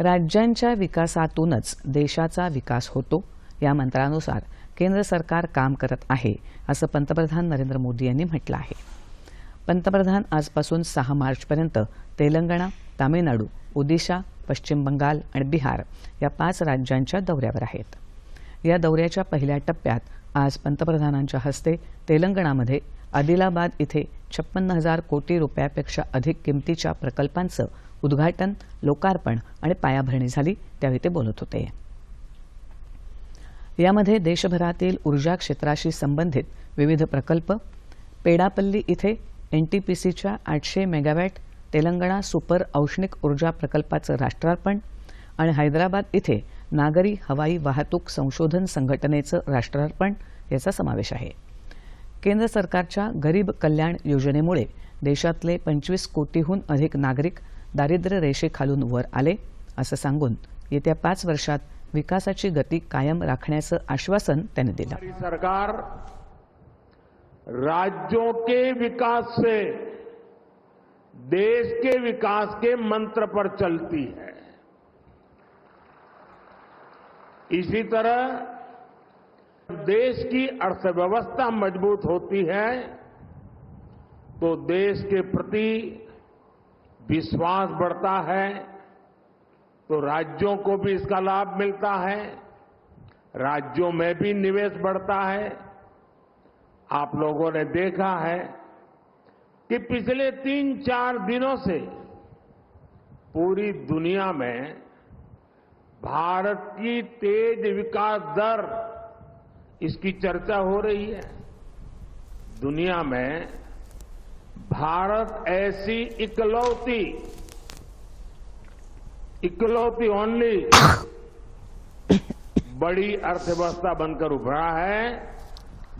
राज्यांच्या विकासातूनच देशाचा विकास होतो. या मंत्रानुसार केंद्र सरकार काम करत आहे असं पंतप्रधान नरेंद्र मोदी यांनी म्हटलं आहे. पंतप्रधान आजपासून सहा मार्चपर्यंत तेलंगणा तामिळनाडू ओदिशा पश्चिम बंगाल आणि बिहार या पाच राज्यांच्या दौऱ्यावर आहेत. या दौऱ्याच्या पहिल्या टप्प्यात आज पंतप्रधानांच्या हस्ते तेलंगणामध्ये आदिलाबाद इथे छप्पन्न हजार कोटी रुपयापेक्षा अधिक किमतीच्या प्रकल्पांचं उद्घाटन लोकार्पण आणि पायाभरणी झाली त्यावेळी ते बोलत होते. यामध्ये देशभरातील ऊर्जा क्षेत्राशी संबंधित विविध प्रकल्प पेडापल्ली इथे एनटीपीसीच्या आठशे मेगावॅट तेलंगणा सुपर औष्णिक ऊर्जा प्रकल्पाचं राष्ट्रार्पण आणि हैदराबाद इथे नागरी हवाई वाहतूक संशोधन संघटनेचं राष्ट्रार्पण याचा समावेश आहे. केंद्र सरकारच्या गरीब कल्याण योजनेमुळे देशातले पंचवीस कोटीहून अधिक नागरिक दारिद्र्य रेषेखालून वर आले, असं सांगून येत्या पाच वर्षात विकासाची गती कायम राखण्याचं आश्वासन त्यांनी दिलं. सरकार राज्यों के विकास से, देश के विकास के मंत्र पर चलती है। इसी तरह देश की अर्थव्यवस्था मज़बूत होती है तो देश के प्रति विश्वास बढ़ता है तो राज्यों को भी इसका लाभ मिलता है। राज्यों में भी निवेश बढ़ता है। आप लोगों ने देखा है कि पिछले तीन चार दिनों से पूरी दुनिया में भारत की तेज विकास दर, इसकी चर्चा हो रही है। दुनिया में भारत ऐसी इकलौती इकलौती ओनली बड़ी अर्थव्यवस्था बनकर उभरा है,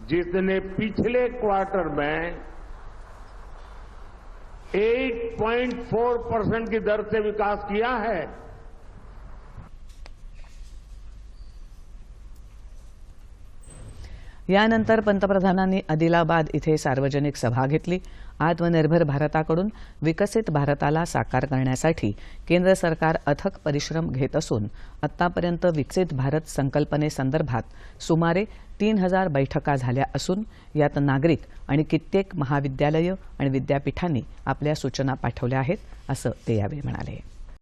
जिसने पिछले क्वार्टर में 8.4 परसेंट की दर से विकास किया है। यानंतर पंतप्रधानांनी आदिलाबाद इथे सार्वजनिक सभा घेतली. आत्मनिर्भर भारताकडून विकसित भारताला साकार करण्यासाठी केंद्र सरकार अथक परिश्रम घेत असून आतापर्यंत विकसित भारत संकल्पनेसंदर्भात सुमारे तीन हजार बैठका झाल्या असून यात नागरिक आणि कित्येक महाविद्यालयं आणि विद्यापीठांनी आपल्या सूचना पाठवल्या आहेत असं ते यावेळी म्हणाले.